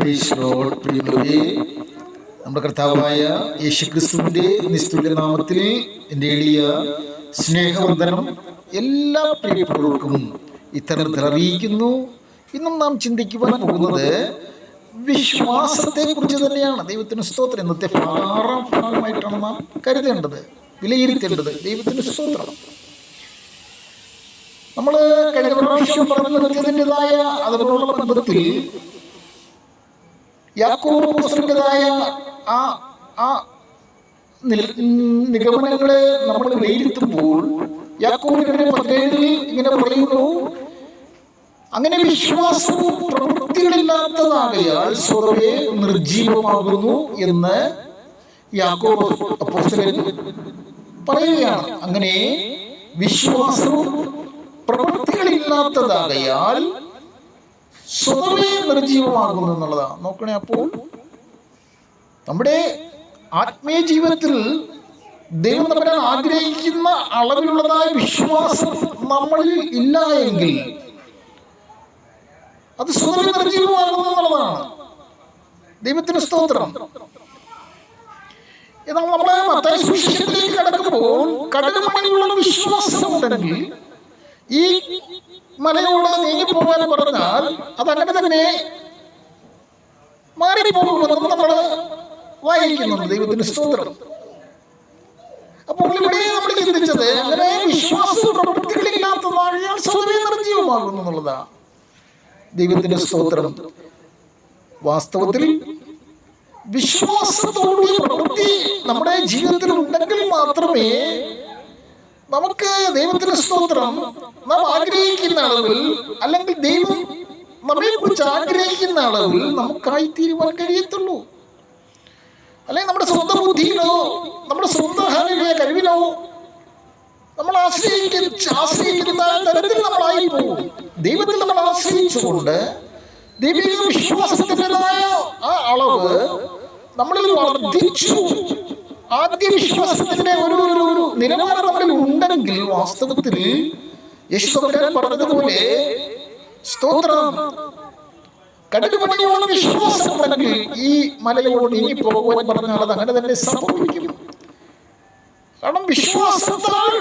നമ്മുടെ കർത്താവായ യേശുക്രിസ്തുവിന്റെ നിസ്തുല്യ നാമത്തിൽ എന്റെ എളിയ സ്നേഹവന്ദനം എല്ലാ പ്രിയപ്പെട്ടവർക്കും ഇത്തരത്തിൽ അറിയിക്കുന്നു. ഇന്നും നാം ചിന്തിക്കുവാൻ പോകുന്നത് വിശ്വാസത്തെ കുറിച്ച് തന്നെയാണ്. ദൈവത്തിന് സ്തോത്രം. ഇന്നത്തെ ആറാം ഭാഗമായിട്ടാണ് നാം കരുതേണ്ടത് വിലയിരുത്തേണ്ടത്. ദൈവത്തിന് സ്തോത്രം. നമ്മൾ കഴിഞ്ഞ പ്രാവശ്യം പറഞ്ഞു നിർത്തിയതിന്റെതായ അതിനോടുള്ള ബന്ധത്തിൽ യാക്കോബ് പുസ്തകത്തിന്റെതായ ആ ആ നിഗമനങ്ങളെ നമ്മൾ വിലയിരുത്തുമ്പോൾ യാക്കോബിന്റെ പതിനേഴിൽ ഇങ്ങനെ പറയുന്നു അങ്ങനെ വിശ്വാസവും പ്രവൃത്തികളില്ലാത്തതാകയാൽ സ്വതവേ നിർജീവമാകുന്നു എന്ന് യാക്കോബ് അപ്പോസ്തലൻ പറയുകയാണ്. അങ്ങനെ വിശ്വാസവും പ്രവൃത്തികളില്ലാത്തതാകയാൽ സ്വതവേ നിർജീവമാകുന്നു എന്നുള്ളതാണ്. നോക്കണേ അപ്പോൾ നമ്മുടെ ആത്മീയ ജീവിതത്തിൽ ദൈവം നമ്മളെ ആഗ്രഹിക്കുന്ന അളവിലുള്ളതായ വിശ്വാസം നമ്മളിൽ ഇല്ല എങ്കിൽ അത് സ്വതമേ നിർജീവമാകുന്നു എന്നുള്ളതാണ്. ദൈവത്തിന് സ്തോത്രം. എന്നാൽ നമ്മളെ മത്തായി സുവിശേഷത്തിലേക്ക് കടക്കുമ്പോൾ കടലുമണിയുള്ള വിശ്വാസം ഉണ്ടെങ്കിൽ ഈ മലയോട് നീങ്ങിപ്പോകാൻ പറഞ്ഞാൽ അതങ്ങനെ തന്നെ മാറിപ്പോകുമെന്നും നമ്മൾ വായിക്കുന്നുണ്ട് ദൈവത്തിന് സ്തോത്രം. അപ്പോൾ ഇവിടെ നമ്മൾ ചിന്തിച്ചത് അങ്ങനെ വിശ്വാസ പ്രവൃത്തികളില്ലാത്ത വാഴയാൽ സ്വതവേ നിർജീവമാകുന്നു എന്നുള്ളതാ ദൈവത്തിന്റെ സ്തോത്രം. വാസ്തവത്തിൽ വിശ്വാസത്തോടുള്ള പ്രവൃത്തി നമ്മുടെ ജീവിതത്തിൽ ഉണ്ടെങ്കിൽ മാത്രമേ നമുക്ക് ദൈവത്തിന് സ്തോത്രം നാം ആഗ്രഹിക്കുന്ന അളവിൽ അല്ലെങ്കിൽ ദൈവം നമ്മെ കുറിച്ച് ആഗ്രഹിക്കുന്ന അളവിൽ നമുക്കായി തീരുവാൻ കഴിയത്തുള്ളൂ. അല്ലെങ്കിൽ നമ്മുടെ സ്വന്തം ബുദ്ധിയിലോ നമ്മുടെ സ്വന്തം ഹാലിലെ കഴിവിലോ നമ്മൾ ആശ്രയിക്കുന്ന ആശ്രയിക്കുന്ന തരത്തിൽ നമ്മളായി പോകും ദൈവത്തിൽ നമ്മൾ ആശ്രയിച്ചുകൊണ്ട് ദൈവിക വിശ്വാസത്തിന്റെതായ ആ അളവ് നമ്മളിൽ വർദ്ധിച്ചു. ആദ്യ വിശ്വാസത്തിന്റെ ഒരു ഒരു നിലവാരം ഉണ്ടെങ്കിൽ വാസ്തവത്തിൽ യേശുദാൻ പറഞ്ഞതുപോലെ സ്തോത്രം. കടലുമണിയോളം വിശ്വാസം ഉണ്ടെങ്കിൽ ഈ മലയോട് ഇനി പോകുവാൻ പറഞ്ഞാൽ അത് അങ്ങനെ തന്നെ സംഭവിക്കും. കാരണം വിശ്വാസത്താൽ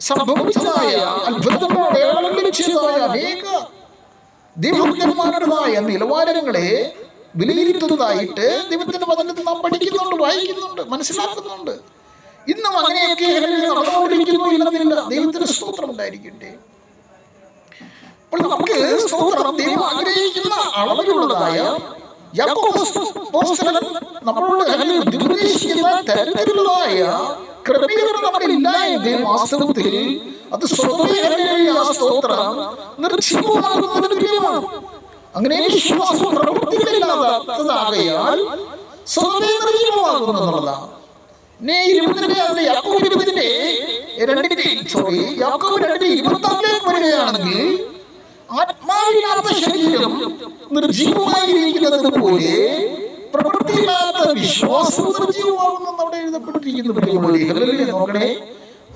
സംഭവിച്ചതായ അത്ഭുതങ്ങളോടെ ലഭിച്ചതായ അനേക ദൈവഭക്തന്മാരുടേതായ നിലവാരങ്ങളെ വിലയിരുത്തുന്നതായിട്ട് ദൈവത്തിന്റെ വചനത്തിൽ നാം പഠിക്കുന്നുണ്ട് വായിക്കുന്നുണ്ട് മനസ്സിലാക്കുന്നുണ്ട്. ഇന്നും അങ്ങനെയൊക്കെ നടന്നുകൊണ്ടിരിക്കുന്നു എന്നതിന് ദൈവത്തിന് സ്തോത്രം ഉണ്ടായിരിക്കട്ടെ. അപ്പോൾ നമുക്ക് സ്തോത്രം ദൈവം ആഗ്രഹിക്കുന്ന അളവിലുള്ളതായ യാക്കോബ് അപ്പോസ്തലൻ നമ്മളോട് ഉപദേശിക്കുന്ന തരത്തിലുള്ളതായ ക്രമീകരണം നമ്മളില്ല എങ്കിൽ വാസ്തവത്തിൽ അത് സ്തോത്രം തുല്യമാണ്. അങ്ങനെ വിശ്വാസം പ്രവൃത്തികളില്ലാത്തതാകയാൽ സ്വതവേ വരികയാണെങ്കിൽ ആത്മാവില്ലാത്ത ശരീരം നിർജീവമായിരിക്കുന്നത് പോലെ പ്രവൃത്തിയില്ലാത്ത വിശ്വാസം നിർജീവമാകുന്ന അവിടെ. നോക്കണേ.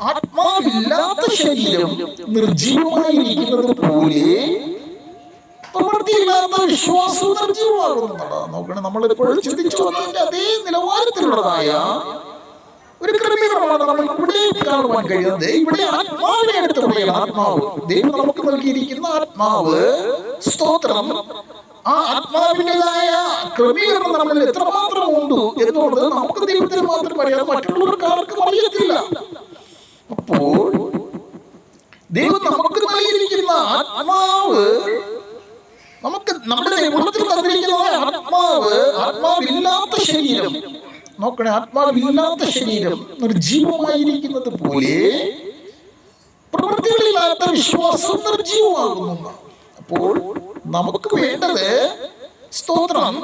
ആത്മാവില്ലാത്ത ശരീരം നിർജീവമായിരിക്കുന്നത് പോലെ പ്രവൃത്തിയില്ലാത്ത വിശ്വാസം നിർജീവമാകുന്നുള്ളതാണ് നോക്കണേ നമ്മൾ എപ്പോഴും ചിന്തിച്ചു വന്നതിന്റെ അതേ നിലവാരത്തിലുള്ളതായ ഒരു നമ്മൾ ഇവിടെ കാണുവാൻ കഴിയുന്നത്. ആത്മാവിനെ എടുത്ത് പറയുന്ന ആത്മാവ് ദൈവം നമുക്ക് നൽകിയിരിക്കുന്ന ആത്മാവ്. സ്തോത്രം. ആ ആത്മാവിന്റെതായ ക്രമീകരണം നമ്മളിൽ എത്രമാത്രം ഉണ്ട് എന്നുള്ളത് നമുക്ക് ദൈവത്തിന് മാത്രം അറിയാം മറ്റുള്ളവർക്ക് ആർക്കും അറിയത്തില്ല. അപ്പോൾ ദൈവം നമുക്ക് നൽകിയിരിക്കുന്ന ആത്മാവ് നമുക്ക് നമ്മുടെ ഉള്ളത്തിൽ തന്നിരിക്കുന്ന ആത്മാവ് ആത്മാവില്ലാത്ത ശരീരം. നോക്കണേ ആത്മാവില്ലാത്ത ശരീരം നിർജീവമായിരിക്കുന്നത് പോലെ പ്രവൃത്തികളില്ലാത്ത വിശ്വാസം നിർജീവമാകുന്നു അപ്പോൾ നമുക്ക് വേണ്ടത് സ്തോത്രം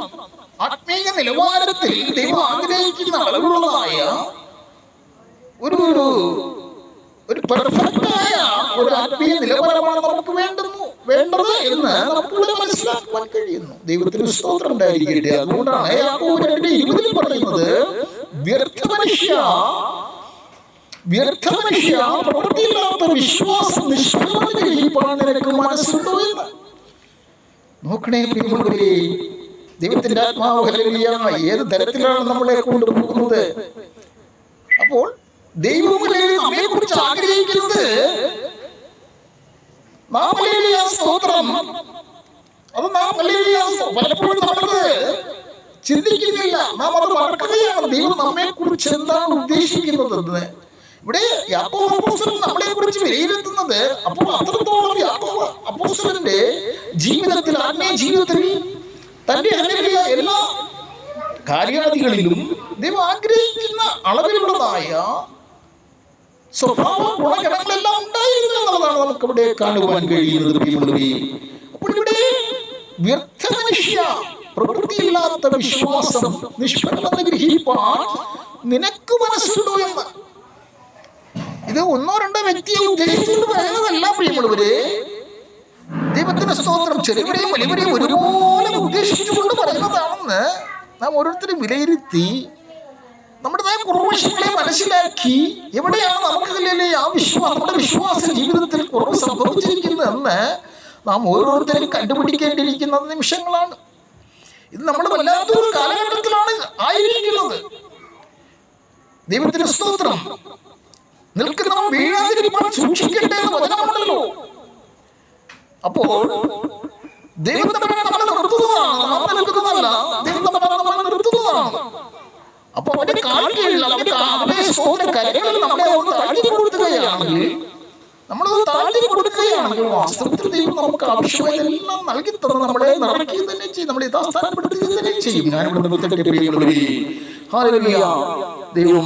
ആത്മീയ നിലവാരത്തിൽ ദൈവം ആഗ്രഹിക്കുന്ന അളവുകളായ ഒരു ഒരു പെർഫെക്റ്റായ ഒരു ആത്മീയ നിലവാരമാണ് നമുക്ക് വേണ്ടുന്നു വേണ്ടത് എന്ന് നമുക്കിവിടെ മനസ്സിലാക്കുവാൻ കഴിയുന്നു. ദൈവത്തിന് സ്തോത്രം ഉണ്ടായിരിക്കട്ടെ. അതുകൊണ്ടാണ് യാക്കോബിന്റെ ഇരുപതിൽ പറയുന്നത് വ്യർത്ഥ മനുഷ്യ വ്യർത്ഥ മനുഷ്യ പ്രവൃത്തിയില്ലാത്ത വിശ്വാസം നിഷ്ഫലമായി നിനക്ക് മനസ്സുണ്ടോ എന്ന്. നോക്കണേ പ്രിയമുള്ളവരെ ദൈവത്തിന്റെ ആത്മാവ് ഏത് തരത്തിലാണ് നമ്മളെ കൊണ്ടുപോകുന്നത്? അപ്പോൾ ദൈവമല്ലേ നമ്മെ കുറിച്ച് ആഗ്രഹിക്കുന്നത് നാം ഹല്ലേലൂയ സ്തോത്രം അത് നാം ഹല്ലേലൂയ സ്തോ- പലപ്പോഴും നമ്മളത് ചിന്തിക്കുന്നില്ല. നാം അത് മറക്കുകയാണ്. ദൈവം നമ്മെ കുറിച്ച് എന്താണ് ഉദ്ദേശിക്കുന്നത്? ഇവിടെ യാക്കോബ് അപ്പോസ്തലൻ നമ്മളെ കുറിച്ച് വിലയിരുത്തുന്നത് അപ്പോൾ അത്രത്തോളം യാക്കോബ് അപ്പോസ്തലന്റെ ജീവിതത്തിൽ ആത്മീയ ജീവിതത്തിൽ തന്റെ അങ്ങനെയുള്ള എല്ലാ കാര്യാദികളിലും ദൈവം ആഗ്രഹിക്കുന്ന അളവിലുള്ളതായ സ്വഭാവ ഗുണഗണങ്ങളെല്ലാം ഉണ്ടായിരുന്നു എന്നുള്ളതാണ് നമുക്ക് ഇവിടെ കാണുവാൻ കഴിയുന്നത് അപ്പോൾ ഇവിടെ വ്യർത്ഥ മനുഷ്യ പ്രവൃത്തിയില്ലാത്ത വിശ്വാസം നിഷ്ഫലമെന്ന് ഗ്രഹിപ്പാൻ നിനക്ക് മനസ്സുണ്ടോ എന്ന്. ഇത് ഒന്നോ രണ്ടോ വ്യക്തിയെ ഉദ്ദേശിച്ചുകൊണ്ട് പറയുന്നതല്ല പ്രിയമുള്ളവരെ. ദൈവത്തിന്റെ സ്തോത്രം ചെറുവരെയും വലിയവരെയും ഒരുപോലെ ഉദ്ദേശിച്ചുകൊണ്ട് പറയുന്നതാണെന്ന് നാം ഓരോരുത്തരും വിലയിരുത്തി നമ്മുടേതായ കുറവശങ്ങളെ മനസ്സിലാക്കി എവിടെയാണ് നമുക്ക് ഇതിലെ ആ വിശ്വാസം നമ്മുടെ വിശ്വാസ ജീവിതത്തിൽ കുറവ് സംഭവിച്ചിരിക്കുന്നതെന്ന് നാം ഓരോരുത്തരും കണ്ടുപിടിക്കേണ്ടിയിരിക്കുന്ന നിമിഷങ്ങളാണ്. ഇത് നമ്മൾ വല്ലാത്തൊരു കാലഘട്ടത്തിലാണ് ആയിരിക്കുന്നത്. ദൈവത്തിന് സ്തോത്രം. നിൽക്കുന്നവൻ വീഴാതിരിക്കാൻ സൂക്ഷിക്കട്ടെ എന്ന് വചനമുണ്ടല്ലോ അപ്പോൾ ദൈവം നമ്മളെ നിർത്തുന്നതാണ്. നാം നിൽക്കുന്നതല്ല ദൈവം നമ്മളെ നമ്മളത് കൊടുക്കുകയാണെങ്കിൽ വാസ്തവത്തിൽ ദൈവം നമുക്ക് ആവശ്യമായതെല്ലാം നൽകി തന്ന് നമ്മളെ നിറയ്ക്കുക തന്നെ ചെയ്യും. നമ്മളെ യഥാസ്ഥാനപ്പെടുത്തുകയും തന്നെ ചെയ്യും. ഞാൻ. ദൈവം